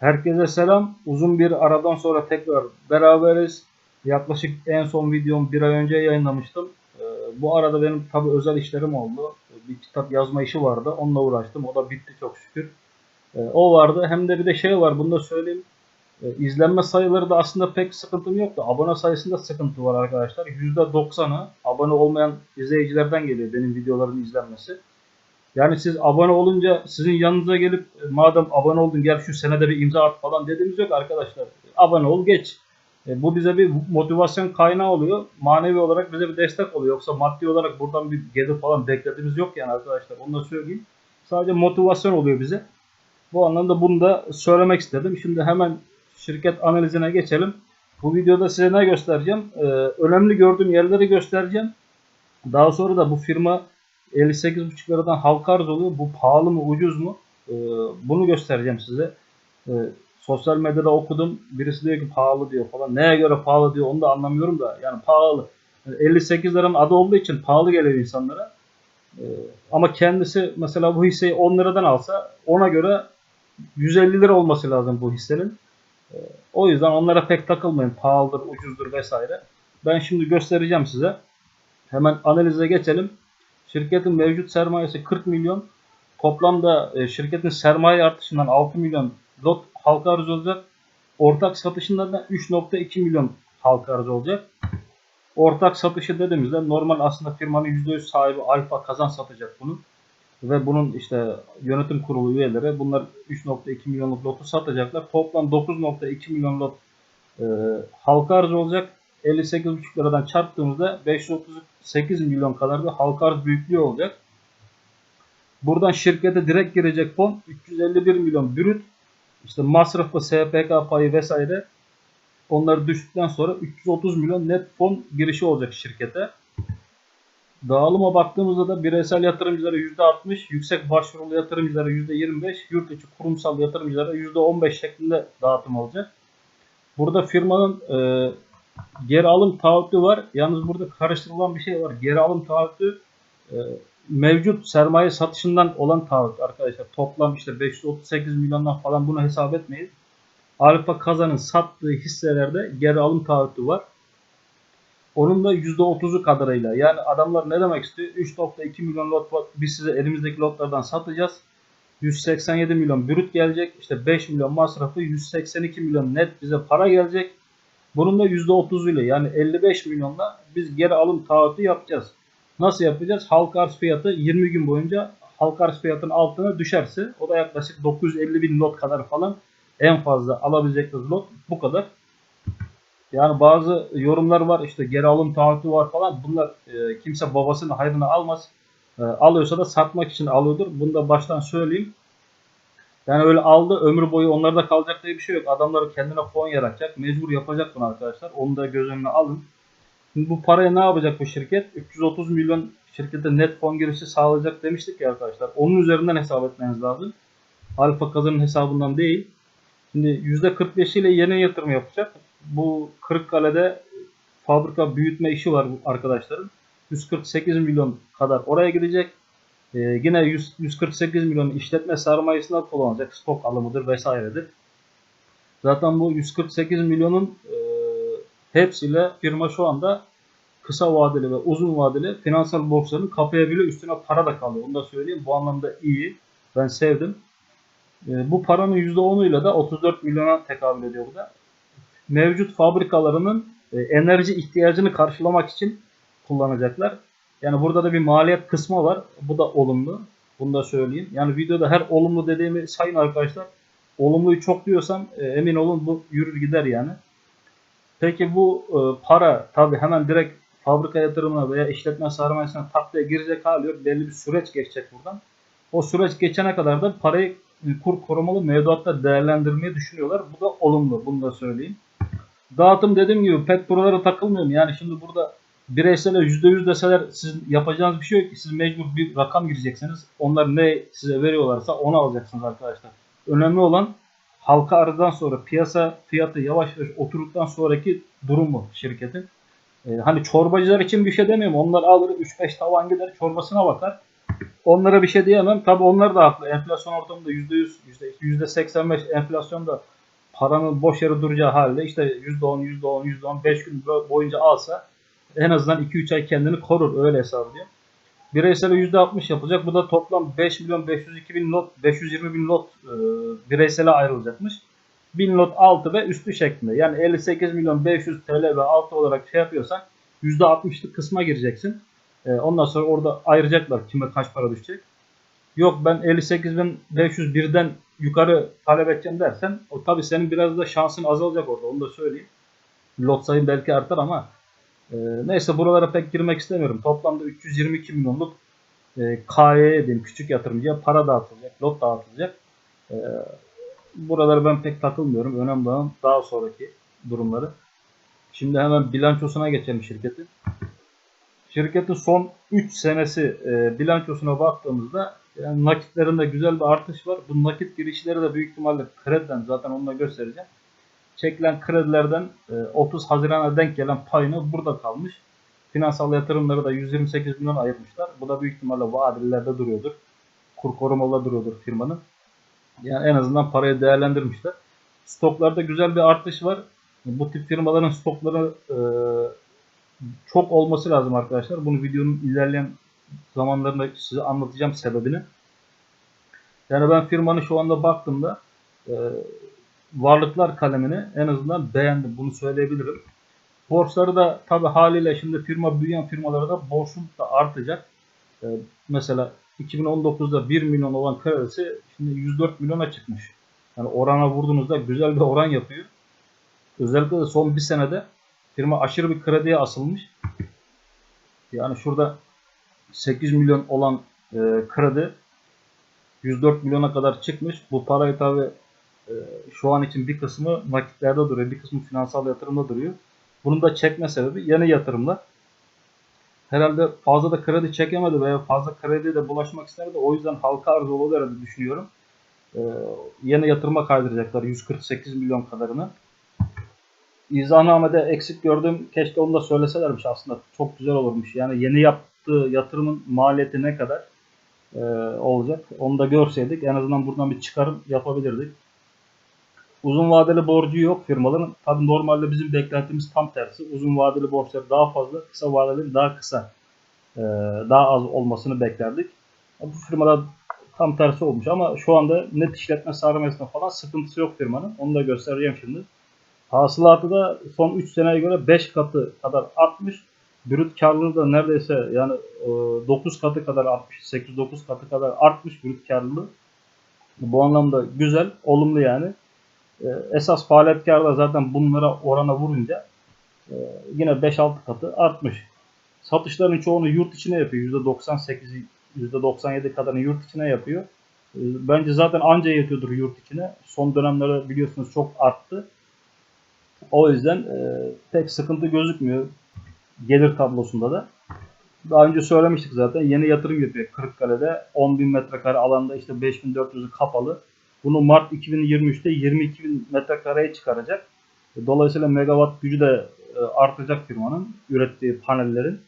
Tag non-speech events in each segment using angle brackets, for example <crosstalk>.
Herkese selam. Uzun bir aradan sonra tekrar beraberiz. Yaklaşık en son videomu bir ay önce yayınlamıştım. Ee, Bu arada benim tabi özel işlerim oldu. Bir kitap yazma işi vardı. Onunla uğraştım. O da bitti çok şükür. Ee, O vardı. Hem de bir de şey var. Bunu da söyleyeyim. Ee, İzlenme sayıları da aslında pek sıkıntım yoktu. Abone sayısında sıkıntı var arkadaşlar. %90'ı abone olmayan izleyicilerden geliyor benim videoların izlenmesi. Yani siz abone olunca sizin yanınıza gelip e, madem abone oldun gel şu senede bir imza at falan dediğimiz yok arkadaşlar. Abone ol geç. E, bu bize bir motivasyon kaynağı oluyor. Manevi olarak bize bir destek oluyor. Yoksa maddi olarak buradan bir gelir falan beklediğimiz yok yani arkadaşlar. Onu da söyleyeyim. Sadece motivasyon oluyor bize. Bu anlamda bunu da söylemek istedim. Şimdi hemen şirket analizine geçelim. Bu videoda size ne göstereceğim? Ee, önemli gördüğüm yerleri göstereceğim. Daha sonra da bu firma 58,5 liradan halka arz oluyor. Bu pahalı mı ucuz mu? Ee, bunu göstereceğim size. Ee, sosyal medyada okudum. Birisi diyor ki pahalı diyor falan. Neye göre pahalı diyor onu da anlamıyorum da. Yani pahalı. Yani 58 liranın adı olduğu için pahalı geliyor insanlara. Ee, ama kendisi mesela bu hisseyi 10 liradan alsa ona göre 150 lira olması lazım bu hissenin. O yüzden onlara pek takılmayın. Pahalıdır, ucuzdur vesaire. Ben şimdi göstereceğim size. Hemen analize geçelim. Şirketin mevcut sermayesi 40 milyon. Toplamda e, şirketin sermaye artışından 6 milyon lot halka arz olacak. Ortak satışından da 3.2 milyon halka arz olacak. Ortak satışı dediğimizde normal aslında firmanın %100 sahibi Alfa Kazan satacak bunu. Ve bunun işte yönetim kurulu üyeleri bunlar 3.2 milyonluk lotu satacaklar. Toplam 9.2 milyon lot e, halka arz olacak. 58,5 liradan çarptığımızda 538 milyon kadar bir halka arz büyüklüğü olacak. Buradan şirkete direkt girecek fon 351 milyon brüt. İşte masrafı, SPK payı vesaire onları düştükten sonra 330 milyon net fon girişi olacak şirkete. Dağılıma baktığımızda da bireysel yatırımcılara %60, yüksek başvurulu yatırımcılara %25, yurt içi kurumsal yatırımcılara %15 şeklinde dağıtım olacak. Burada firmanın e, geri alım taahhütü var. Yalnız burada karıştırılan bir şey var. Geri alım taahhütü e, mevcut sermaye satışından olan taahhüt arkadaşlar. Toplam işte 538 milyondan falan bunu hesap etmeyin. Alfa Kazan'ın sattığı hisselerde geri alım taahhütü var. Onun da %30'u kadarıyla. Yani adamlar ne demek istiyor? 3.2 milyon lot. Biz size elimizdeki lotlardan satacağız. 187 milyon brüt gelecek. İşte 5 milyon masrafı 182 milyon net bize para gelecek. Bunun da %30 ile yani 55 milyonla biz geri alım taahhütü yapacağız. Nasıl yapacağız? Halka arz fiyatı 20 gün boyunca halka arz fiyatının altına düşerse o da yaklaşık 950 bin lot kadar falan en fazla alabilecekleri lot bu kadar. Yani bazı yorumlar var işte geri alım taahhütü var falan. Bunlar e, kimse babasının hayrını almaz. E, alıyorsa da satmak için alıyordur. Bunu da baştan söyleyeyim. Yani öyle aldı ömür boyu onlarda kalacak diye bir şey yok. Adamları kendine fon yaratacak. Mecbur yapacak bunu arkadaşlar. Onu da göz önüne alın. Şimdi bu parayı ne yapacak bu şirket? 330 milyon şirkete net fon girişi sağlayacak demiştik ya arkadaşlar. Onun üzerinden hesap etmeniz lazım. Alfa kazanın hesabından değil. Şimdi %45 ile yeni yatırım yapacak. Bu Kırıkkale'de fabrika büyütme işi var arkadaşların. 148 milyon kadar oraya gidecek. Ee, yine 100, 148 milyon işletme sermayesinden kullanacak. Stok alımıdır vesairedir. Zaten bu 148 milyonun e, hepsiyle firma şu anda kısa vadeli ve uzun vadeli finansal borçlarını kapayabiliyor. Üstüne para da kalıyor. Onu da söyleyeyim. Bu anlamda iyi. Ben sevdim. E, bu paranın %10'uyla da 34 milyona tekabül ediyor bu da. Mevcut fabrikalarının e, enerji ihtiyacını karşılamak için kullanacaklar. Yani burada da bir maliyet kısmı var. Bu da olumlu. Bunu da söyleyeyim. Yani videoda her olumlu dediğimi sayın arkadaşlar. Olumluyu çok diyorsam e, emin olun bu yürür gider yani. Peki bu e, para tabi hemen direkt fabrika yatırımına veya işletme sermayesine tak diye girecek hali yok. Belli bir süreç geçecek buradan. O süreç geçene kadar da parayı e, kur korumalı mevduatta değerlendirmeyi düşünüyorlar. Bu da olumlu. Bunu da söyleyeyim. Dağıtım dediğim gibi pet prolara takılmıyorum. Yani şimdi burada bireysele %100 deseler sizin yapacağınız bir şey yok ki. Siz mecbur bir rakam gireceksiniz. Onlar ne size veriyorlarsa onu alacaksınız arkadaşlar. Önemli olan halka aradan sonra piyasa fiyatı yavaş yavaş oturduktan sonraki durumu şirketin. Ee, hani çorbacılar için bir şey demiyorum. Onlar alır 3-5 tavan gider çorbasına bakar. Onlara bir şey diyemem. Tabi onlar da haklı. Enflasyon ortamında %100, %85 enflasyonda paranın boş yere duracağı halde işte %10, %10, %10 5 gün boyunca alsa en azından 2-3 ay kendini korur. Öyle hesap ediyor. Bireysele %60 yapılacak. Bu da toplam 5 milyon 502 bin lot, 520 bin lot e, bireysele ayrılacakmış. 1000 lot altı ve üstü şeklinde. Yani 58 milyon 500 TL ve altı olarak şey yapıyorsan %60'lık kısma gireceksin. E, ondan sonra orada ayıracaklar kime kaç para düşecek. Yok ben 58.501'den yukarı talep edeceğim dersen o tabi senin biraz da şansın azalacak orada onu da söyleyeyim. Lot sayın belki artar ama e, neyse buralara pek girmek istemiyorum. Toplamda 322 milyonluk e, KY'ye diyeyim küçük yatırımcıya para dağıtılacak, lot dağıtılacak. E, buralara ben pek takılmıyorum. Önemli olan daha sonraki durumları. Şimdi hemen bilançosuna geçelim şirketin. Şirketin son 3 senesi e, bilançosuna baktığımızda yani nakitlerinde güzel bir artış var. Bu nakit girişleri de büyük ihtimalle krediden zaten onu da göstereceğim. Çekilen kredilerden e, 30 Haziran'a denk gelen payını burada kalmış. Finansal yatırımları da 128 milyon ayırmışlar. Bu da büyük ihtimalle vadelilerde duruyordur. Kur korumalı duruyordur firmanın. Yani en azından parayı değerlendirmişler. Stoklarda güzel bir artış var. Bu tip firmaların stokları e, çok olması lazım arkadaşlar. Bunu videonun ilerleyen zamanlarında size anlatacağım sebebini. Yani ben firmanın şu anda baktığımda e, varlıklar kalemini en azından beğendim. Bunu söyleyebilirim. Borçları da tabi haliyle şimdi firma büyüyen firmalara da borçluluk da artacak. E, mesela 2019'da 1 milyon olan kredisi şimdi 104 milyona çıkmış. Yani orana vurduğunuzda güzel bir oran yapıyor. Özellikle de son bir senede firma aşırı bir krediye asılmış. Yani şurada 8 milyon olan e, kredi 104 milyona kadar çıkmış. Bu parayı tabi şu an için bir kısmı nakitlerde duruyor, bir kısmı finansal yatırımda duruyor. Bunun da çekme sebebi yeni yatırımlar. Herhalde fazla da kredi çekemedi veya fazla krediye de bulaşmak istemedi. O yüzden halka arz olur herhalde düşünüyorum. E, yeni yatırıma kaydıracaklar 148 milyon kadarını. İzahnamede eksik gördüm. Keşke onu da söyleselermiş aslında. Çok güzel olurmuş. Yani yeni yaptığı yatırımın maliyeti ne kadar e, olacak? Onu da görseydik en azından buradan bir çıkarım yapabilirdik. Uzun vadeli borcu yok firmaların. Tabi normalde bizim beklentimiz tam tersi. Uzun vadeli borçlar daha fazla, kısa vadeli daha kısa, e, daha az olmasını beklerdik. Bu firmada tam tersi olmuş ama şu anda net işletme sarmasında falan sıkıntısı yok firmanın. Onu da göstereceğim şimdi. Hasılatı da son 3 seneye göre 5 katı kadar artmış. Brüt karlılığı da neredeyse yani 9 e, katı kadar artmış. 8-9 katı kadar artmış brüt karlılığı. Bu anlamda güzel, olumlu yani. E, esas faaliyet karı da zaten bunlara orana vurunca e, yine 5-6 katı artmış. Satışların çoğunu yurt içine yapıyor. %98'i %97 kadarını yurt içine yapıyor. Bence zaten anca yetiyordur yurt içine. Son dönemlerde biliyorsunuz çok arttı. O yüzden e, pek sıkıntı gözükmüyor gelir tablosunda da. Daha önce söylemiştik zaten yeni yatırım yapıyor Kırıkkale'de 10.000 metrekare alanda işte 5.400'ü kapalı. Bunu Mart 2023'te 22.000 metrekareye çıkaracak. Dolayısıyla megawatt gücü de e, artacak firmanın ürettiği panellerin.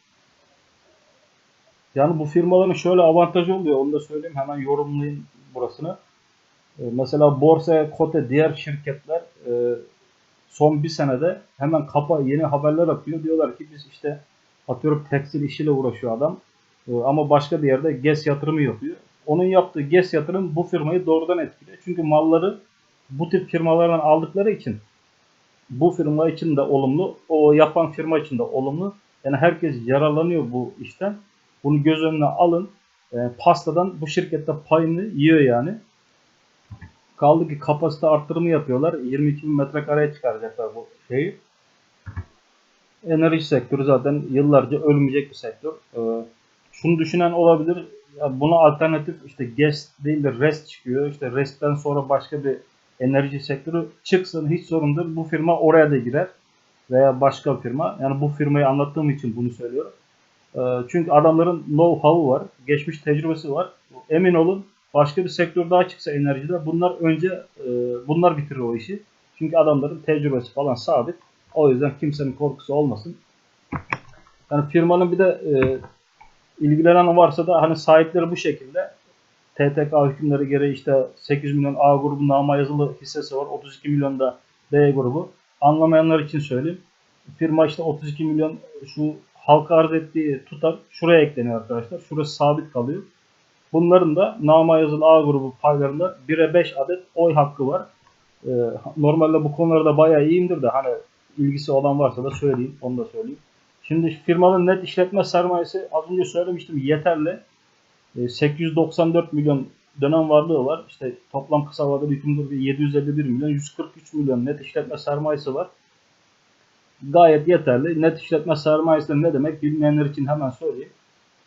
Yani bu firmaların şöyle avantajı oluyor onu da söyleyeyim hemen yorumlayayım burasını. E, mesela borsaya kote diğer şirketler e, son bir senede hemen kapa yeni haberler atıyor. Diyorlar ki biz işte atıyorum tekstil işiyle uğraşıyor adam. Ama başka bir yerde GES yatırımı yapıyor. Onun yaptığı GES yatırım bu firmayı doğrudan etkiliyor. Çünkü malları bu tip firmalardan aldıkları için bu firma için de olumlu, o yapan firma için de olumlu. Yani herkes yararlanıyor bu işten. Bunu göz önüne alın. E, pastadan bu şirkette payını yiyor yani. Kaldı ki kapasite arttırımı yapıyorlar. 22 bin metrekareye çıkaracaklar bu şeyi. Enerji sektörü zaten yıllarca ölmeyecek bir sektör. Ee, şunu düşünen olabilir. Buna alternatif işte GES değil de REST çıkıyor. İşte REST'ten sonra başka bir enerji sektörü çıksın hiç sorun değil. Bu firma oraya da girer. Veya başka bir firma. Yani bu firmayı anlattığım için bunu söylüyorum. Ee, çünkü adamların know-how'u var. Geçmiş tecrübesi var. Emin olun Başka bir sektör daha çıksa enerjide bunlar önce e, bunlar bitirir o işi. Çünkü adamların tecrübesi falan sabit. O yüzden kimsenin korkusu olmasın. Yani firmanın bir de e, ilgilenen varsa da hani sahipleri bu şekilde TTK hükümleri gereği işte 8 milyon A grubunda ama yazılı hissesi var. 32 milyon da B grubu. Anlamayanlar için söyleyeyim. Firma işte 32 milyon şu halka arz ettiği tutar şuraya ekleniyor arkadaşlar. Şurası sabit kalıyor. Bunların da nama yazılı A grubu paylarında 1'e 5 adet oy hakkı var. Ee, normalde bu konularda bayağı iyiyimdir de hani ilgisi olan varsa da söyleyeyim. Onu da söyleyeyim. Şimdi firmanın net işletme sermayesi az önce söylemiştim yeterli. Ee, 894 milyon dönem varlığı var. İşte toplam kısa vadeli hükümlü 751 milyon, 143 milyon net işletme sermayesi var. Gayet yeterli. Net işletme sermayesi ne demek bilmeyenler için hemen söyleyeyim.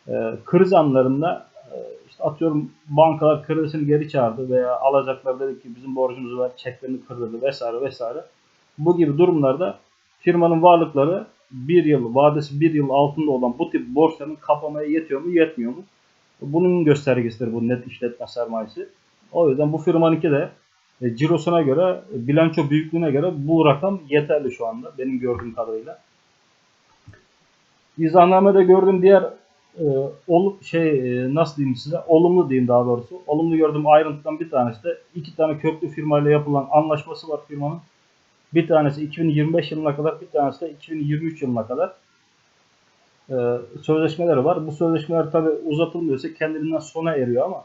Ee, kriz anlarında e, işte atıyorum bankalar kredisini geri çağırdı veya alacaklar dedi ki bizim borcumuz var, çeklerini kırdırdı vesaire vesaire. Bu gibi durumlarda firmanın varlıkları bir yıl, vadesi bir yıl altında olan bu tip borçların kapamaya yetiyor mu, yetmiyor mu? Bunun göstergesidir bu net işletme sermayesi. O yüzden bu firmanınki de e, cirosuna göre, e, bilanço büyüklüğüne göre bu rakam yeterli şu anda benim gördüğüm kadarıyla. İzahnamede gördüğüm diğer e, ol, şey e, nasıl diyeyim size olumlu diyeyim daha doğrusu. Olumlu gördüğüm ayrıntıdan bir tanesi de iki tane köklü firmayla yapılan anlaşması var firmanın. Bir tanesi 2025 yılına kadar, bir tanesi de 2023 yılına kadar e, sözleşmeleri var. Bu sözleşmeler tabi uzatılmıyorsa kendiliğinden sona eriyor ama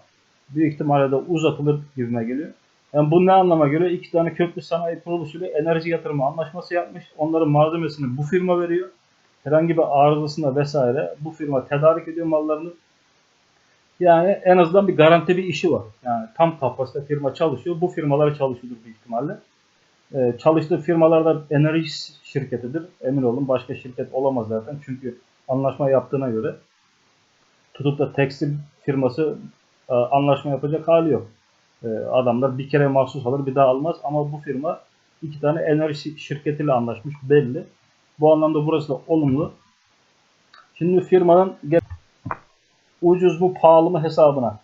büyük ihtimalle de uzatılır gibime geliyor. Yani bu ne anlama geliyor? İki tane köklü sanayi kuruluşuyla enerji yatırımı anlaşması yapmış. Onların malzemesini bu firma veriyor. Herhangi bir arızasında vesaire bu firma tedarik ediyor mallarını. Yani en azından bir garanti bir işi var. Yani tam kapasite firma çalışıyor. Bu firmalara çalışıyordur büyük ihtimalle. Ee, çalıştığı firmalarda enerji şirketidir. Emin olun başka şirket olamaz zaten. Çünkü anlaşma yaptığına göre tutup da tekstil firması e, anlaşma yapacak hali yok. E, adamlar bir kere mahsus alır bir daha almaz ama bu firma iki tane enerji şirketiyle anlaşmış belli. Bu anlamda burası da olumlu. Şimdi firmanın ucuz mu pahalı mı hesabına.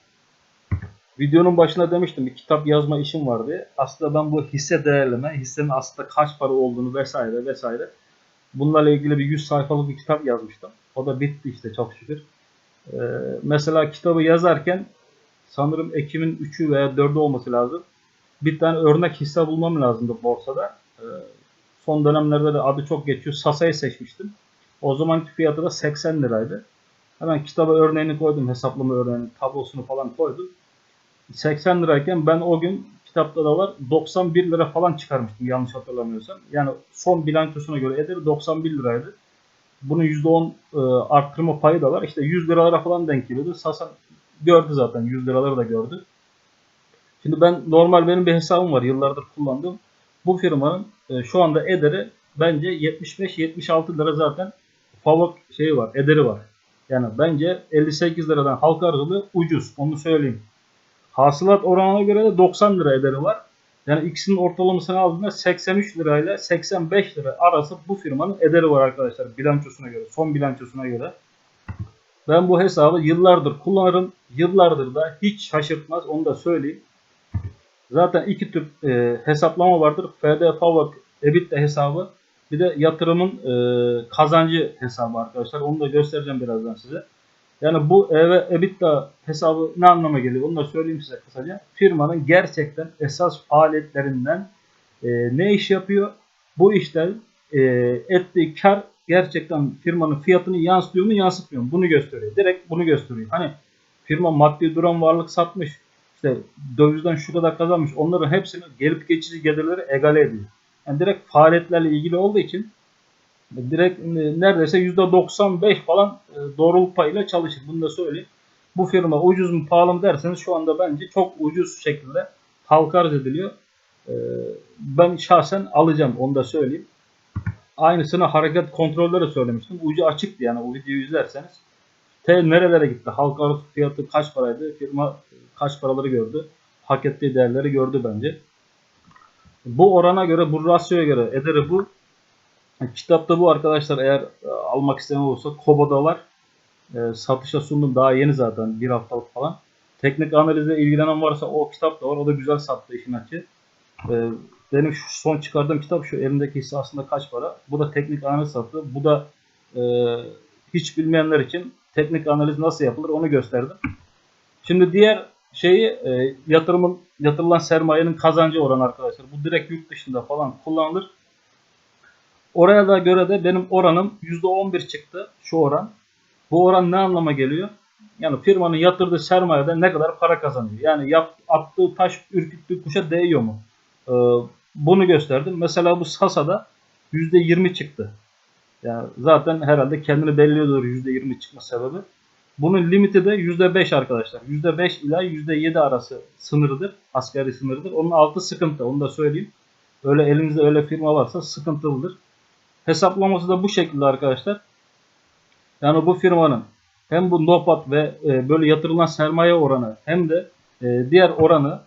Videonun başına demiştim bir kitap yazma işim var diye. Aslında ben bu hisse değerleme, hissenin aslında kaç para olduğunu vesaire vesaire bunlarla ilgili bir 100 sayfalık bir kitap yazmıştım. O da bitti işte çok şükür. Ee, mesela kitabı yazarken sanırım Ekim'in 3'ü veya 4'ü olması lazım. Bir tane örnek hisse bulmam lazımdı borsada. Ee, son dönemlerde de adı çok geçiyor. Sasa'yı seçmiştim. O zamanki fiyatı da 80 liraydı. Hemen kitaba örneğini koydum. Hesaplama örneğini, tablosunu falan koydum. 80 lirayken ben o gün kitapta da var 91 lira falan çıkarmıştım yanlış hatırlamıyorsam. Yani son bilançosuna göre ederi 91 liraydı. Bunun %10 e, arttırma payı da var. İşte 100 liralara falan denk geliyordu. Sasan gördü zaten 100 liraları da gördü. Şimdi ben normal benim bir hesabım var yıllardır kullandığım. Bu firmanın e, şu anda ederi bence 75-76 lira zaten favor şeyi var, ederi var. Yani bence 58 liradan halka arzılı ucuz. Onu söyleyeyim. Hasılat oranına göre de 90 lira ederi var. Yani ikisinin ortalamasını aldığında 83 lirayla 85 lira arası bu firmanın ederi var arkadaşlar bilançosuna göre, son bilançosuna göre. Ben bu hesabı yıllardır kullanırım. Yıllardır da hiç şaşırtmaz onu da söyleyeyim. Zaten iki tür e, hesaplama vardır. FD Forward EBITDA hesabı. Bir de yatırımın e, kazancı hesabı arkadaşlar. Onu da göstereceğim birazdan size. Yani bu EV EBITDA hesabı ne anlama geliyor? Onu da söyleyeyim size kısaca. Firmanın gerçekten esas faaliyetlerinden e, ne iş yapıyor? Bu işten e, ettiği kar gerçekten firmanın fiyatını yansıtıyor mu yansıtmıyor mu? Bunu gösteriyor. Direkt bunu gösteriyor. Hani firma maddi duran varlık satmış. işte dövizden şu kadar kazanmış. Onların hepsini gelip geçici gelirleri egale ediyor. Yani direkt faaliyetlerle ilgili olduğu için direkt e, neredeyse %95 falan e, doğruluk payıyla çalışır. Bunu da söyleyeyim. Bu firma ucuz mu pahalı mı derseniz şu anda bence çok ucuz şekilde halka arz ediliyor. E, ben şahsen alacağım onu da söyleyeyim. Aynısını hareket kontrolleri söylemiştim. Ucu açıktı yani o videoyu izlerseniz. T nerelere gitti? Halka arz fiyatı kaç paraydı? Firma kaç paraları gördü? Hak ettiği değerleri gördü bence. Bu orana göre, bu rasyoya göre ederi bu. Kitapta bu arkadaşlar eğer e, almak isteyen olursa Kobo'da var. E, satışa sundum daha yeni zaten bir haftalık falan. Teknik analizle ilgilenen varsa o kitap da var. O da güzel sattı işin açı. E, benim şu son çıkardığım kitap şu elimdeki hisse aslında kaç para. Bu da teknik analiz sattı. Bu da e, hiç bilmeyenler için teknik analiz nasıl yapılır onu gösterdim. Şimdi diğer şeyi e, yatırımın yatırılan sermayenin kazancı oranı arkadaşlar. Bu direkt yurt dışında falan kullanılır. Oraya da göre de benim oranım %11 çıktı şu oran. Bu oran ne anlama geliyor? Yani firmanın yatırdığı sermayede ne kadar para kazanıyor? Yani yap, attığı taş ürküttüğü kuşa değiyor mu? Ee, bunu gösterdim. Mesela bu Sasa'da %20 çıktı. Yani zaten herhalde kendini belliyordur %20 çıkma sebebi. Bunun limiti de %5 arkadaşlar. %5 ila %7 arası sınırıdır. Asgari sınırıdır. Onun altı sıkıntı. Onu da söyleyeyim. Öyle elinizde öyle firma varsa sıkıntılıdır. Hesaplaması da bu şekilde arkadaşlar. Yani bu firmanın hem bu NOPAT ve e, böyle yatırılan sermaye oranı hem de e, diğer oranı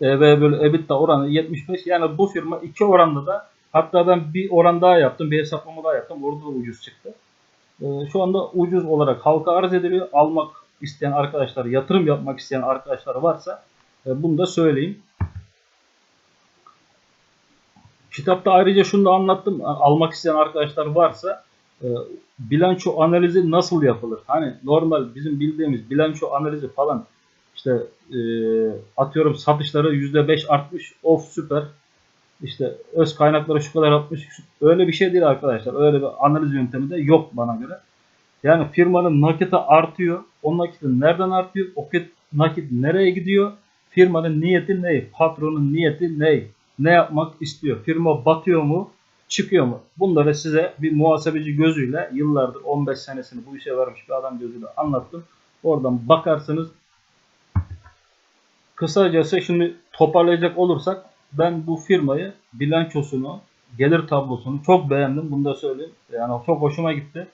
e, ve böyle EBITDA oranı 75. Yani bu firma iki oranda da hatta ben bir oran daha yaptım. Bir hesaplama daha yaptım. Orada da ucuz çıktı. Şu anda ucuz olarak halka arz ediliyor. Almak isteyen arkadaşlar, yatırım yapmak isteyen arkadaşlar varsa bunu da söyleyeyim. Kitapta ayrıca şunu da anlattım. Almak isteyen arkadaşlar varsa e, bilanço analizi nasıl yapılır? Hani normal bizim bildiğimiz bilanço analizi falan işte e, atıyorum satışları %5 artmış. Of süper. İşte öz kaynakları şu kadar artmış. Öyle bir şey değil arkadaşlar. Öyle bir analiz yöntemi de yok bana göre. Yani firmanın nakiti artıyor. O nakitin nereden artıyor? O nakit nereye gidiyor? Firmanın niyeti ne? Patronun niyeti ne? Ne yapmak istiyor? Firma batıyor mu? Çıkıyor mu? Bunları size bir muhasebeci gözüyle yıllardır 15 senesini bu işe vermiş bir adam gözüyle anlattım. Oradan bakarsınız. Kısacası şimdi toparlayacak olursak ben bu firmayı bilançosunu, gelir tablosunu çok beğendim. Bunu da söyleyeyim. Yani çok hoşuma gitti.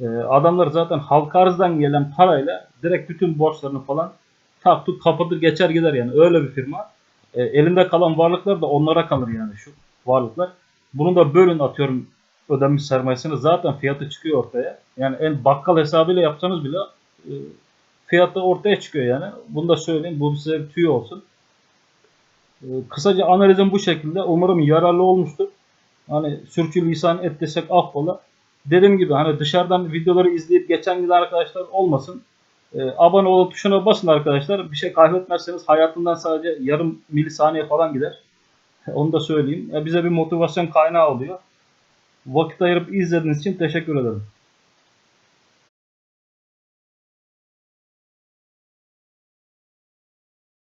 Ee, adamlar zaten halka arzdan gelen parayla direkt bütün borçlarını falan tak tut kapatır geçer gider yani. Öyle bir firma. Ee, elinde kalan varlıklar da onlara kalır yani şu varlıklar. Bunu da bölün atıyorum ödenmiş sermayesini zaten fiyatı çıkıyor ortaya. Yani en bakkal hesabıyla yapsanız bile e, fiyatı ortaya çıkıyor yani. Bunu da söyleyeyim. Bu size tüy olsun. E, kısaca analizim bu şekilde. Umarım yararlı olmuştur. Hani sürçülisan et desek affola. Dediğim gibi hani dışarıdan videoları izleyip geçen giden arkadaşlar olmasın. E, abone ol tuşuna basın arkadaşlar. Bir şey kaybetmezseniz hayatından sadece yarım milisaniye falan gider. <laughs> Onu da söyleyeyim. bize bir motivasyon kaynağı oluyor. Vakit ayırıp izlediğiniz için teşekkür ederim.